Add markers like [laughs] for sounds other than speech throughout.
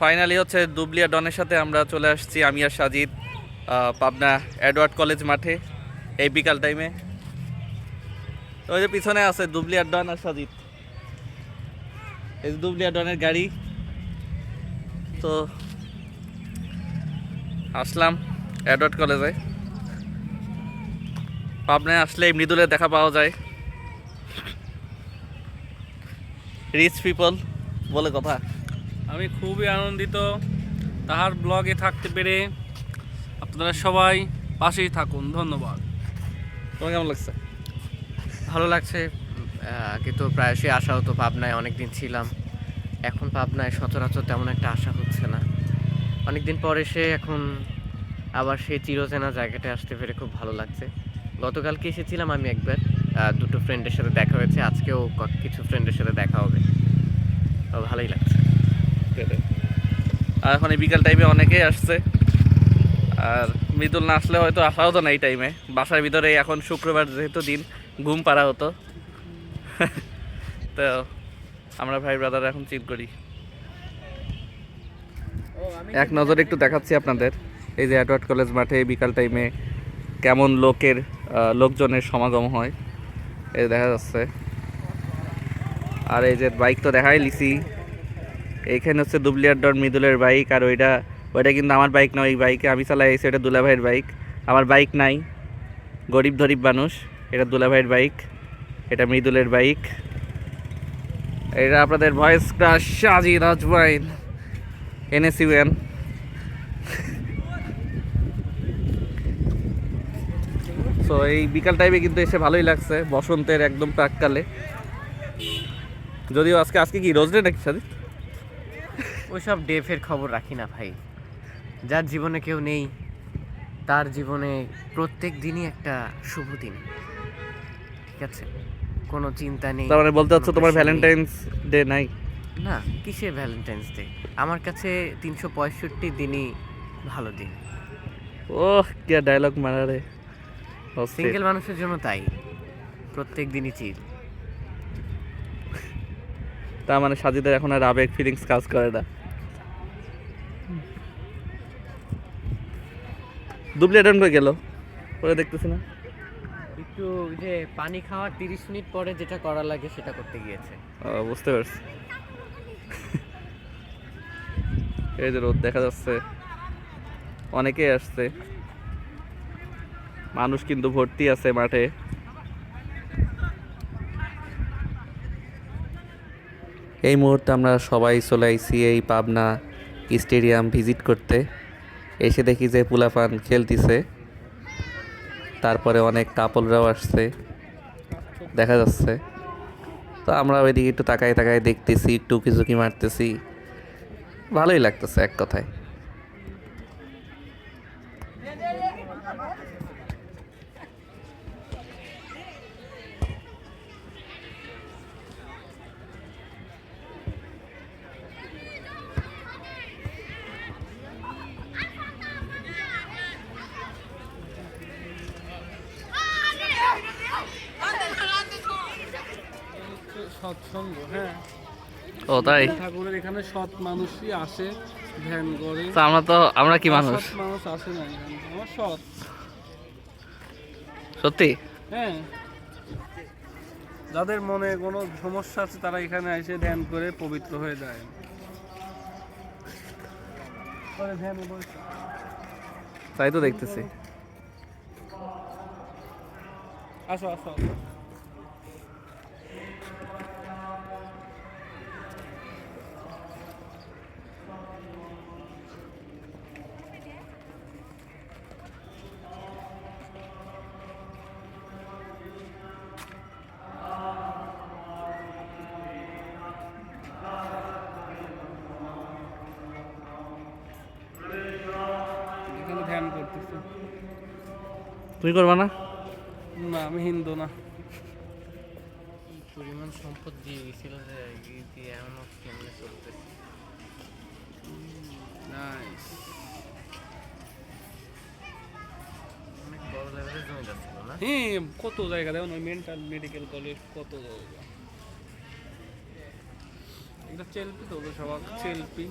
Finally হচ্ছে দুবলিয়া ডনের সাথে আমরা চলে আসছি আমি আর সাজিদ পাবনা অ্যাডওয়ার্ড কলেজ মাঠে, এই বিকাল টাইমে ওই যে পিছনে আছে দুবলিয়ার ডন আর সাজিদ। এই দুবলিয়া ডনের গাড়ি। তো আসলাম অ্যাডওয়ার্ড কলেজে। পাবনায় আসলে মৃদুলের দেখা পাওয়া যায়। রিচ পিপল বলে কথা। আমি খুবই আনন্দিত। তাহার ব্লগে থাকতে পেরে আপনারা সবাই পাশেই থাকুন। ধন্যবাদ। তোমার কেমন লাগছে? ভালো লাগছে। কিন্তু প্রায়শই আসা হতো পাবনায় অনেক দিন ছিলাম। এখন পাবনায় সচরাচর তেমন একটা আশা হচ্ছে না। অনেক দিন পর এসে এখন আবার সেই চিরচেনা জায়গাটা আসতে পেরে খুব ভালো লাগছে। গতকালকে এসেছিলাম আমি একবার। দুটো ফ্রেন্ডের সাথে দেখা হয়েছে। আজকেও ক- কিছু ফ্রেন্ডের সাথে দেখা হবে। তো ভালোই লাগছে। [laughs] আর এখন এই বিকাল টাইমে অনেকেই আসছে। আর মৃদুল না আসলে হয়তো আসা হতো না এই টাইমে বাসার ভিতরে এখন শুক্রবার যেহেতু দিন, ঘুম পাড়া হতো। [laughs] তো আমরা ভাই ব্রাদার এখন চিল করি। এক নজরে একটু দেখাচ্ছি আপনাদের। এই যে অ্যাডওয়ার্ড কলেজ মাঠে বিকাল টাইমে কেমন লোকের লোকজনের সমাগম হয়। এই দেখা যাচ্ছে। আর এই যে বাইক তো দেখাই লিছি। এইখানে হচ্ছে দুবলিয়ার ডর মৃদুলের বাইক আর ওইটা ওইটা কিন্তু আমার বাইক না, ওই বাইকে আমি চালাই এসে ওটা দুলা ভাইয়ের বাইক আমার বাইক নাই। গরিব ধরিব মানুষ, এটা দুলা ভাইয়ের বাইক এটা মৃদুলের বাইক এটা আপনাদের ভয়েস ক্রাশ সাজি রাজবাইন এনএসি ওয়ান সো এই বিকাল টাইমে কিন্তু এসে ভালোই লাগছে, বসন্তের একদম প্রাককালে। যদিও আজকে আজকে কি, রোজ ডে নাকি সাদি ওইসব ডেফের খবর রাখি না ভাই। যার জীবনে কেউ নেই তার জীবনে প্রত্যেক দিনই একটা শুভ দিন। ঠিক আছে? কোনো চিন্তা নেই তার মানে বলতে হচ্ছে তোমার ভ্যালেন্টাইন্স ডে নাই? না কিসের ভ্যালেন্টাইন্স ডে আমার কাছে তিনশো পঁয়ষট্টি দিনই ভালো দিন। ওহ কি ডায়লগ মারা রে। অস্থির। সিঙ্গেল মানুষের জন্য তাই। প্রত্যেক দিনই চিল তার মানে সাজিদের এখন আর আবেগ ফিলিংস কাজ করে না। দুবলি অ্যাডন কই গেল। পরে দেখতেছি না। একটু যে পানি খাওয়ার তিরিশ মিনিট পরে যেটা করা লাগে সেটা করতে গিয়েছে। বুঝতে পারছি। এই যে রোদ দেখা যাচ্ছে। অনেকেই আসছে। মানুষ কিন্তু ভর্তি আছে মাঠে। এই মুহূর্তে আমরা সবাই চলে আইছি এই পাবনা স্টেডিয়াম ভিজিট করতে। এসে দেখি যে পুলাপান খেলতিছে। তারপরে অনেক কাপলরাও আসছে। দেখা যাচ্ছে। তো আমরা ওইদিকে একটু তাকাই তাকাই দেখতেছি, একটু কিছু কি মারতেছি। ভালোই লাগতেছে এক কথায়। সৎসঙ্গ হ্যাঁ। ও তাই? ঠাকুরের এখানে সৎ মানুষই আসে ধ্যান করে। তো আমরা তো আমরা কি মানুষ? সৎ মানুষ আসে না আমার সৎ। সত্যি? হ্যাঁ। যাদের মনে কোনো সমস্যা আছে তারা এখানে এসে ধ্যান করে পবিত্র হয়ে যায়। তাই তো দেখতেছি। আসো আসো আসো। এখানে ধ্যান করতেছে। তুমি করবা না? না আমি হিন্দু না। পরিমাণ সম্পদ দিয়ে গেছিল যে দিয়ে এমন কেমনে চলতেছে? নাইস অনেক বড় লেভেলের জমি যাচ্ছিল না? হ্যাঁ কত জায়গা দেখুন ওই মেন্টাল মেডিকেল কলেজ কত জায়গা। এটা চেলপি তো সবাই চেলপি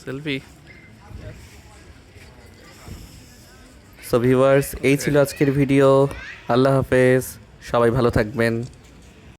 সেলফি সো ভিউয়ার্স এই ছিল আজকের ভিডিও আল্লাহ হাফেজ। সবাই ভালো থাকবেন।